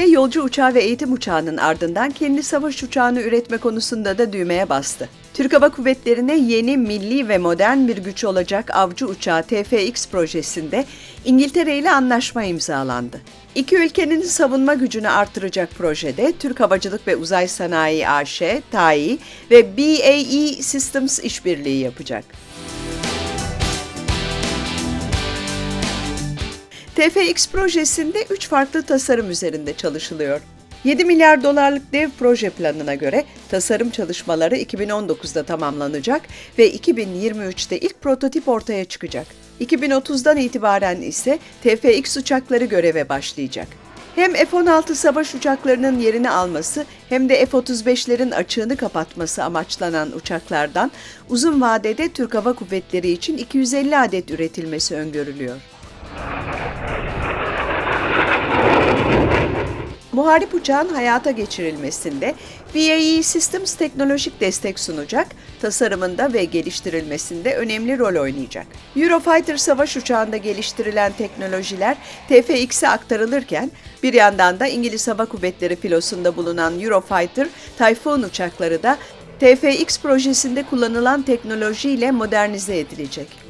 yolcu uçağı ve eğitim uçağının ardından kendi savaş uçağını üretme konusunda da düğmeye bastı. Türk Hava Kuvvetleri'ne yeni, milli ve modern bir güç olacak avcı uçağı TFX projesinde İngiltere ile anlaşma imzalandı. İki ülkenin savunma gücünü artıracak projede Türk Havacılık ve Uzay Sanayi AŞ, TAİ ve BAE Systems işbirliği yapacak. TFX projesinde 3 farklı tasarım üzerinde çalışılıyor. 7 milyar dolarlık dev proje planına göre tasarım çalışmaları 2019'da tamamlanacak ve 2023'te ilk prototip ortaya çıkacak. 2030'dan itibaren ise TFX uçakları göreve başlayacak. Hem F-16 savaş uçaklarının yerini alması hem de F-35'lerin açığını kapatması amaçlanan uçaklardan uzun vadede Türk Hava Kuvvetleri için 250 adet üretilmesi öngörülüyor. Muharip uçağın hayata geçirilmesinde BAE Systems teknolojik destek sunacak, tasarımında ve geliştirilmesinde önemli rol oynayacak. Eurofighter savaş uçağında geliştirilen teknolojiler TFX'e aktarılırken bir yandan da İngiliz Hava Kuvvetleri filosunda bulunan Eurofighter, Typhoon uçakları da TFX projesinde kullanılan teknolojiyle modernize edilecek.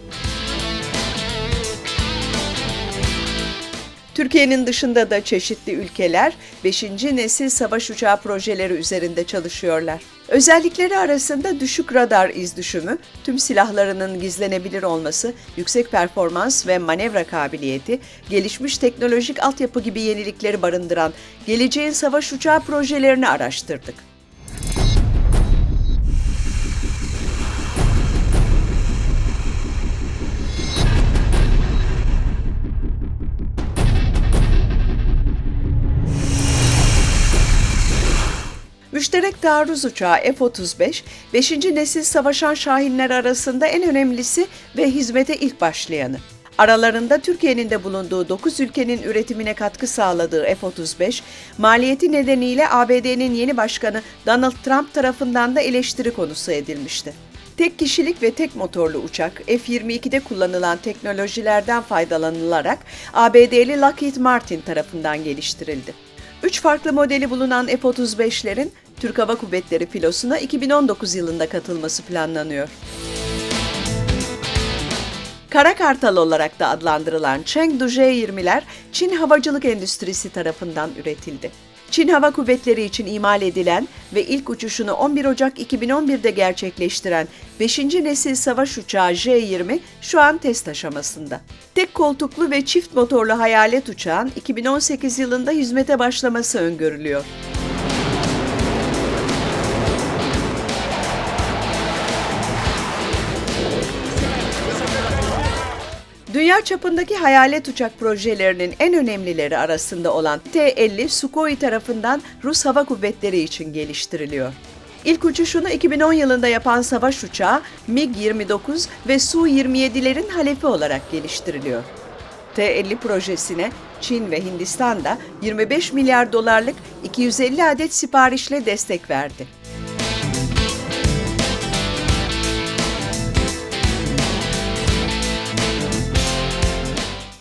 Türkiye'nin dışında da çeşitli ülkeler 5. nesil savaş uçağı projeleri üzerinde çalışıyorlar. Özellikleri arasında düşük radar iz düşümü, tüm silahlarının gizlenebilir olması, yüksek performans ve manevra kabiliyeti, gelişmiş teknolojik altyapı gibi yenilikleri barındıran geleceğin savaş uçağı projelerini araştırdık. Müşterek taarruz uçağı F-35, 5. nesil savaşan şahinler arasında en önemlisi ve hizmete ilk başlayanı. Aralarında Türkiye'nin de bulunduğu 9 ülkenin üretimine katkı sağladığı F-35, maliyeti nedeniyle ABD'nin yeni başkanı Donald Trump tarafından da eleştiri konusu edilmişti. Tek kişilik ve tek motorlu uçak F-22'de kullanılan teknolojilerden faydalanılarak ABD'li Lockheed Martin tarafından geliştirildi. Üç farklı modeli bulunan F-35'lerin Türk Hava Kuvvetleri filosuna 2019 yılında katılması planlanıyor. Kara Kartal olarak da adlandırılan Chengdu J-20'ler Çin havacılık endüstrisi tarafından üretildi. Çin Hava Kuvvetleri için imal edilen ve ilk uçuşunu 11 Ocak 2011'de gerçekleştiren 5. nesil savaş uçağı J-20 şu an test aşamasında. Tek koltuklu ve çift motorlu hayalet uçağın 2018 yılında hizmete başlaması öngörülüyor. Dünya çapındaki hayalet uçak projelerinin en önemlileri arasında olan T-50 Sukhoi tarafından Rus Hava Kuvvetleri için geliştiriliyor. İlk uçuşunu 2010 yılında yapan savaş uçağı MiG-29 ve Su-27'lerin halefi olarak geliştiriliyor. T-50 projesine Çin ve Hindistan da 25 milyar dolarlık 250 adet siparişle destek verdi.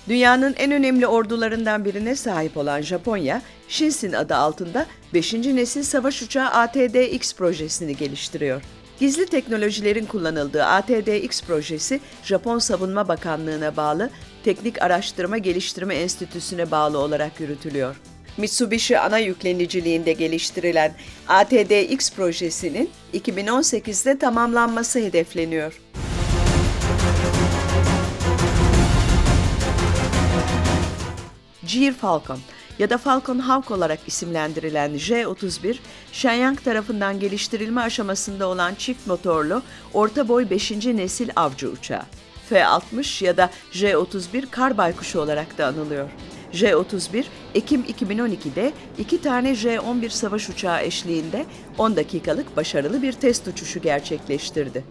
Dünyanın en önemli ordularından birine sahip olan Japonya, Shinsin adı altında 5. nesil savaş uçağı ATDX projesini geliştiriyor. Gizli teknolojilerin kullanıldığı ATDX projesi, Japon Savunma Bakanlığı'na bağlı Teknik Araştırma Geliştirme Enstitüsü'ne bağlı olarak yürütülüyor. Mitsubishi ana yükleniciliğinde geliştirilen ATDX projesinin 2018'de tamamlanması hedefleniyor. Jeer Falcon ya da Falcon Hawk olarak isimlendirilen J-31, Shenyang tarafından geliştirilme aşamasında olan çift motorlu orta boy 5. nesil avcı uçağı. F-60 ya da J-31 kar baykuşu olarak da anılıyor. J-31, Ekim 2012'de iki tane J-11 savaş uçağı eşliğinde 10 dakikalık başarılı bir test uçuşu gerçekleştirdi.